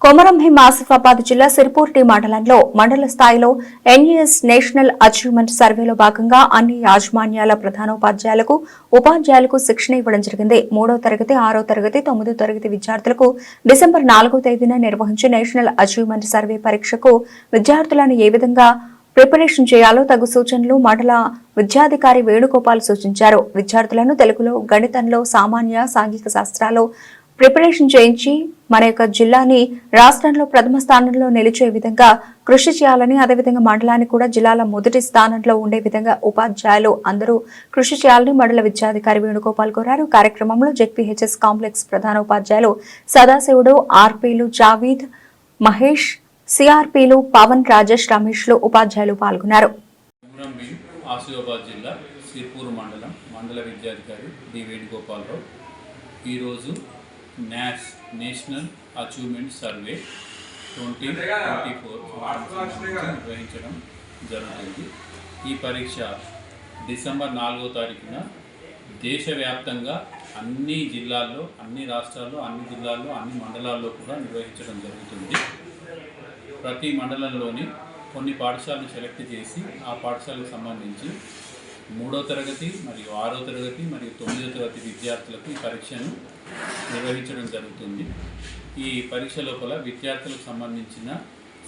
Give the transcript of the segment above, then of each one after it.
కొమరంభీం ఆసిఫాబాద్ జిల్లా సిరిపూర్తి మండలంలో మండల స్థాయిలో ఎన్ఈఎస్ నేషనల్ అచీవ్మెంట్ సర్వేలో భాగంగా అన్ని యాజమాన్యాల ప్రధానోపాధ్యాయులకు ఉపాధ్యాయులకు శిక్షణ ఇవ్వడం జరిగింది. మూడో తరగతి ఆరో తరగతి తొమ్మిదో తరగతి విద్యార్థులకు డిసెంబర్ నాలుగో తేదీన నిర్వహించే నేషనల్ అచీవ్మెంట్ సర్వే పరీక్షకు విద్యార్థులను ఏ విధంగా ప్రిపరేషన్ చేయాలో తగు సూచనలు మండల విద్యాధికారి వేణుగోపాల్ సూచించారు. విద్యార్థులను తెలుగులో గణితంలో సామాన్య సాంఘిక శాస్త్రాలు ప్రిపరేషన్ చేయించి మన యొక్క జిల్లాని రాష్ట్రంలో ప్రథమ స్థానంలో నిలిచే విధంగా కృషి చేయాలని అదేవిధంగా మండలాన్ని కూడా జిల్లాల మొదటి స్థానంలో ఉండే విధంగా ఉపాధ్యాయులు అందరూ కృషి చేయాలని మండల విద్యాధికారి వేణుగోపాల్ కోరారు. కార్యక్రమంలో జెడ్పీహెచ్ఎస్ కాంప్లెక్స్ ప్రధాన ఉపాధ్యాయులు సదాశివుడు ఆర్పీలు జావీద్ మహేష్ సిఆర్పీలు పవన్ రాజేష్ రమేష్లు ఉపాధ్యాయులు పాల్గొన్నారు. ఆసిఫాబాద్ జిల్లా సిర్పూర్ మండలం మండల విద్యాధికారి డి వేణుగోపాలరావు ఈరోజు NAS national achievement survey twenty twenty four నిర్వహించడం జరుగుతుంది. ఈ పరీక్ష డిసెంబర్ నాలుగో తారీఖున దేశవ్యాప్తంగా అన్ని జిల్లాల్లో అన్ని రాష్ట్రాల్లో అన్ని జిల్లాల్లో అన్ని మండలాల్లో కూడా నిర్వహించడం జరుగుతుంది. ప్రతి మండలంలోని కొన్ని పాఠశాలను సెలెక్ట్ చేసి ఆ పాఠశాలకు సంబంధించి మూడో తరగతి మరియు ఆరో తరగతి మరియు తొమ్మిదో తరగతి విద్యార్థులకు ఈ పరీక్షను నిర్వహించడం జరుగుతుంది. ఈ పరీక్ష లోపల విద్యార్థులకు సంబంధించిన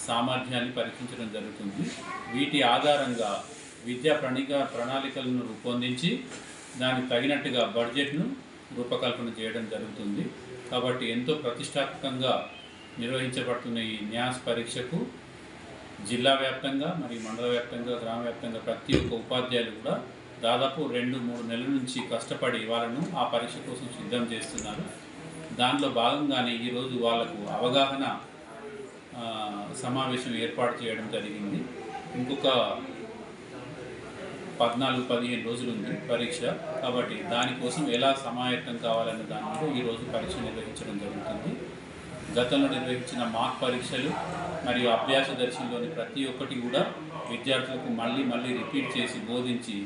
సామర్థ్యాన్ని పరీక్షించడం జరుగుతుంది. వీటి ఆధారంగా విద్యా ప్రణిక ప్రణాళికలను రూపొందించి దానికి తగినట్టుగా బడ్జెట్ను రూపకల్పన చేయడం జరుగుతుంది. కాబట్టి ఎంతో ప్రతిష్టాత్మకంగా నిర్వహించబడుతున్న ఈ న్యాస్ పరీక్షకు జిల్లా వ్యాప్తంగా మరియు మండల వ్యాప్తంగా గ్రామ వ్యాప్తంగా ప్రతి ఒక్క ఉపాధ్యాయులు కూడా దాదాపు రెండు మూడు నెలల నుంచి కష్టపడి వాళ్ళను ఆ పరీక్ష కోసం సిద్ధం చేస్తున్నారు. దానిలో భాగంగానే ఈరోజు వాళ్ళకు అవగాహన సమావేశం ఏర్పాటు చేయడం జరిగింది. ఇంకొక పద్నాలుగు పదిహేను రోజులు ఉంది పరీక్ష. కాబట్టి దానికోసం ఎలా సమాయత్తం కావాలనే దాని మీద ఈరోజు పరీక్ష నిర్వహించడం జరుగుతుంది. గతంలో నిర్వహించిన మాక్ పరీక్షలు మరియు అభ్యాస దర్శనంలోని ప్రతి ఒక్కటి కూడా విద్యార్థులకు మళ్ళీ మళ్ళీ రిపీట్ చేసి బోధించి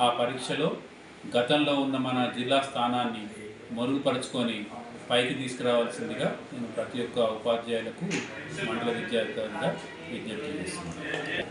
ఆ పరీక్షలో గతంలో ఉన్న మన జిల్లా స్థానాన్ని మరుగుపరుచుకొని పైకి తీసుకురావాల్సిందిగా నేను ప్రతి ఒక్క ఉపాధ్యాయులకు మండల విద్యార్థులుగా విజ్ఞప్తి చేస్తున్నాను.